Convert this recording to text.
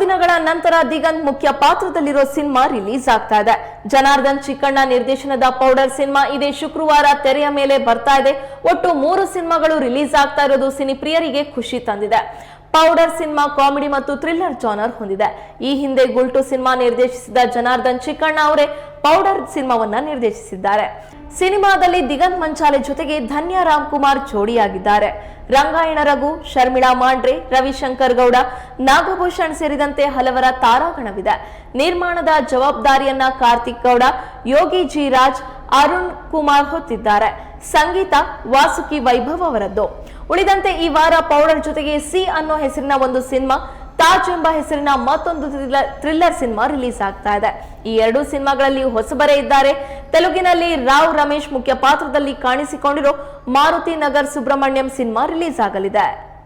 ದಿನಗಳ ನಂತರ ದಿಗಂತ್ ಮುಖ್ಯ ಪಾತ್ರದಲ್ಲಿರೋ ಸಿನಿಮಾ ರಿಲೀಸ್ ಆಗ್ತಾ ಇದೆ. ಜನಾರ್ದನ್ ಚಿಕ್ಕಣ್ಣ ನಿರ್ದೇಶನದ ಪೌಡರ್ ಸಿನಿಮಾ ಇದೇ ಶುಕ್ರವಾರ ತೆರೆಯ ಮೇಲೆ ಬರ್ತಾ ಇದೆ. ಒಟ್ಟು ಮೂರು ಸಿನಿಮಾಗಳು ರಿಲೀಸ್ ಆಗ್ತಾ ಇರೋದು ಸಿನಿ ಪ್ರಿಯರಿಗೆ ಖುಷಿ ತಂದಿದೆ. ಪೌಡರ್ ಸಿನಿಮಾ ಕಾಮಿಡಿ ಮತ್ತು ಥ್ರಿಲ್ಲರ್ ಜಾನರ್ ಹೊಂದಿದೆ. ಈ ಹಿಂದೆ ಗುಲ್ಟು ಸಿನಿಮಾ ನಿರ್ದೇಶಿಸಿದ ಜನಾರ್ದನ್ ಚಿಕ್ಕಣ್ಣ ಅವರೇ ಪೌಡರ್ ಸಿನಿಮಾವನ್ನ ನಿರ್ದೇಶಿಸಿದ್ದಾರೆ. ಸಿನಿಮಾದಲ್ಲಿ ದಿಗಂತ್ ಮಂಚಾಲೆ ಜೊತೆಗೆ ಧನ್ಯ ರಾಮ್ ಕುಮಾರ್ ಜೋಡಿಯಾಗಿದ್ದಾರೆ. ರಂಗಾಯಣ ರಘು, ಶರ್ಮಿಳಾ ಮಾಂಡ್ರೆ, ರವಿಶಂಕರ್ ಗೌಡ, ನಾಗಭೂಷಣ್ ಸೇರಿದಂತೆ ಹಲವರ ತಾರಾಗಣವಿದೆ. ನಿರ್ಮಾಣದ ಜವಾಬ್ದಾರಿಯನ್ನ ಕಾರ್ತಿಕ್ ಗೌಡ, ಯೋಗಿ ಜಿ ರಾಜ್, ಅರುಣ್ ಕುಮಾರ್ ಹೊತ್ತಿದ್ದಾರೆ. ಸಂಗೀತ ವಾಸುಕಿ ವೈಭವ್ ಅವರದ್ದು. ಉಳಿದಂತೆ ಈ ವಾರ ಪೌಡರ್ ಜೊತೆಗೆ ಸಿ ಅನ್ನೋ ಹೆಸರಿನ ಒಂದು ಸಿನಿಮಾ, ತಾಜ್ ಎಂಬ ಹೆಸರಿನ ಮತ್ತೊಂದು ಥ್ರಿಲ್ಲರ್- ಸಿನಿಮಾ ರಿಲೀಸ್ ಆಗ್ತಾ ಇದೆ. ಈ ಎರಡೂ ಸಿನಿಮಾಗಳಲ್ಲಿ ಹೊಸಬರೇ ಇದ್ದಾರೆ. ತೆಲುಗಿನಲ್ಲಿ ರಾವ್ ರಮೇಶ್ ಮುಖ್ಯ ಪಾತ್ರದಲ್ಲಿ ಕಾಣಿಸಿಕೊಂಡಿರೋ ಮಾರುತಿ ನಗರ್ ಸುಬ್ರಹ್ಮಣ್ಯಂ ಸಿನಿಮಾ ರಿಲೀಸ್ ಆಗಲಿದೆ.